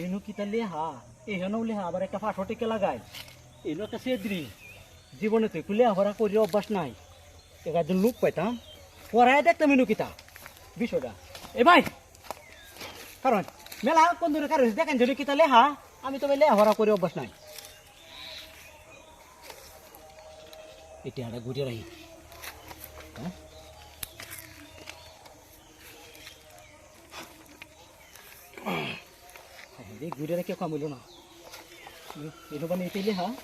এনো কিতা লেহা এখানে লেহা আবার একটা ফাঁসো টেকে লাগাই এনো একটা সেদ্রি জীবনে তুই কুলে ভরা করি অভ্যাস নাই একদিন লোক পাইতাম পড়ায় দেখতাম এনো কিতা বিষয়টা এ ভাই কারণ মেলা কোন দিনের কারণ দেখেন যদি কিতা লেহা আমি তো লেহা ভরা করি অভ্যাস নাই এটা একটা ঘুরে রাখি হ্যাঁ রে ঘুরে রেখে কামিল না। এনো বানি এটাইলে হ্যাঁ।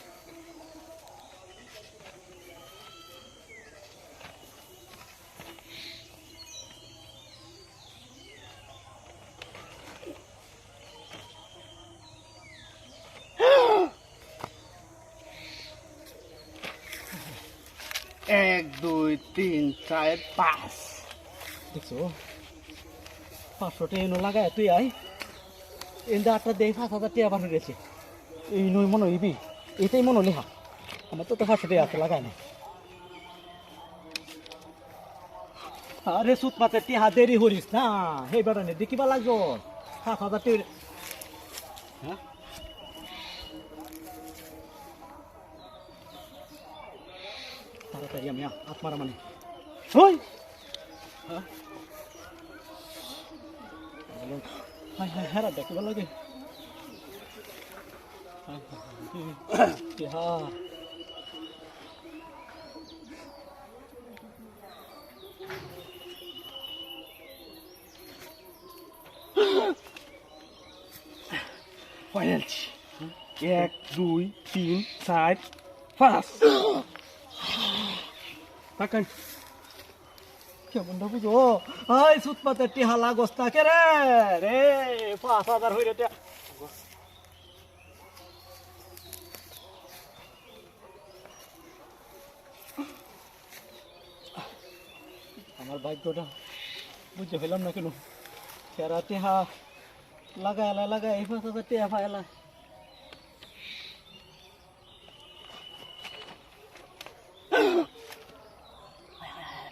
এক দুই তিন চার পাঁচ। দেখছ? পাঁচশোটা এনো লাগায় তুই আয়। এন্দা আটটা দেয় পাঁচ হাজার টাকা বার হয়ে গেছে এই নই মনে হইবি এটাই মনে লেহা আমার তো তো টাকা আছে লাগায় না আরে সুত মাতে টিহা দেরি হরিস না সেই বেড়ানে দেখিবা লাগবো পাঁচ হাজার টাকা হ্যাঁ? তাড়াতাড়ি আমি হাত মারা মানে। ওই! হ্যাঁ? হাই হাই হেরা দেখিব লাগে হাই, হাই, হাই, ইহা। ফাইনালছি এক দুই তিন চার পাঁচ তাকাই কেমনটা বুঝো আই সুত পাতে টিহালা গস্তা কে রে? রে, পাঁচ হাজার হইরে টিয়া আমার ভাগ্যটা বুঝতে হইলাম না কেন? সেরা টিহা লাগাই এলা লাগাই পাঁচ হাজার টিহা পাইলা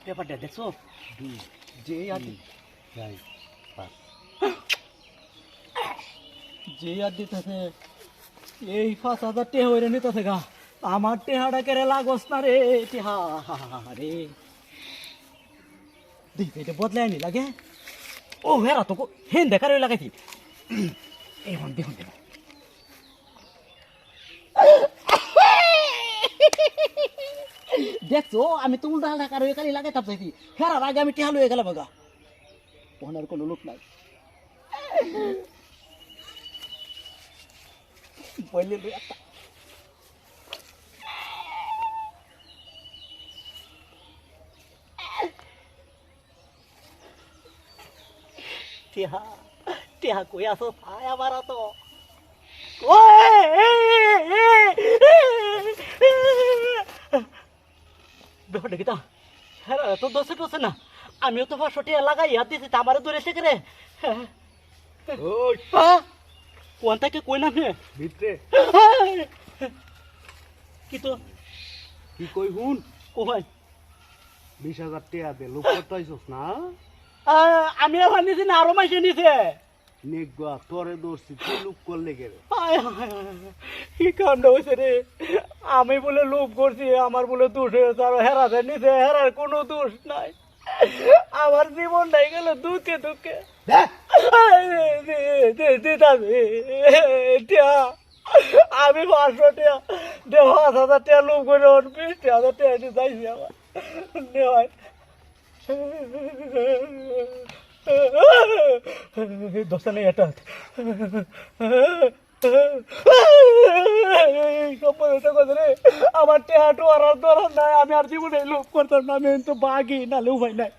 পেপারটা দেখছ? যে যে আর দিতেছে এই পাঁচ হাজার টেহা হইরে নিতেছে গা। আমার টেহাটা কেড়ে লাগস না রে টেহা রে। দেখ এটা বদলাই নি লাগে। ও হেরা তো হেন দেখার লাগাইছি। এখন দেখুন দেখুন দেখছ? আমি তো উল্টা ঢাকার ওই কালি লাগাই থাকছি হেরার আগে আমি টেহা লয়ে গেলাম গা। ওনার কোনো লোক নাই। লই একটা টিহা কই আছো? ভাই, আমার তো ব্যাপারটা হ্যাঁ তো দোষে না। আমিও তো পাঁচশো টিয়া লাগাই হাত দিছি তা আমারও দূরে থেকে রে কোন থেকে কই না নে ভিতরে। কি তো? কি কই হুন কই বিশ হাজার টাকা দে লোক করতে না? আমি এখন নিছি না আরও মাইসে নিছে তোরে দৌড়ছি তুই লোক করলে গেলে কি কাণ্ড হয়েছে রে? আমি বলে লোভ করছি আমার বলে দোষ হয়েছে আর হেরাতে নিছে হেরার কোনো দোষ নাই। আমার জীবনটাই গেল দুঃখে দুঃখে। আমি পাঁচশো টাকা দে পাঁচ হাজার টাকা লোভ করে ওর বিশ হাজার যাইছি আমার। নেওয়ায় দশটা নেই এটা আমার টেহাটু আর নাই, আমি আর জীবনে লোভ করতাম না, আমি তো বাঘি না লোভ হয় নাই।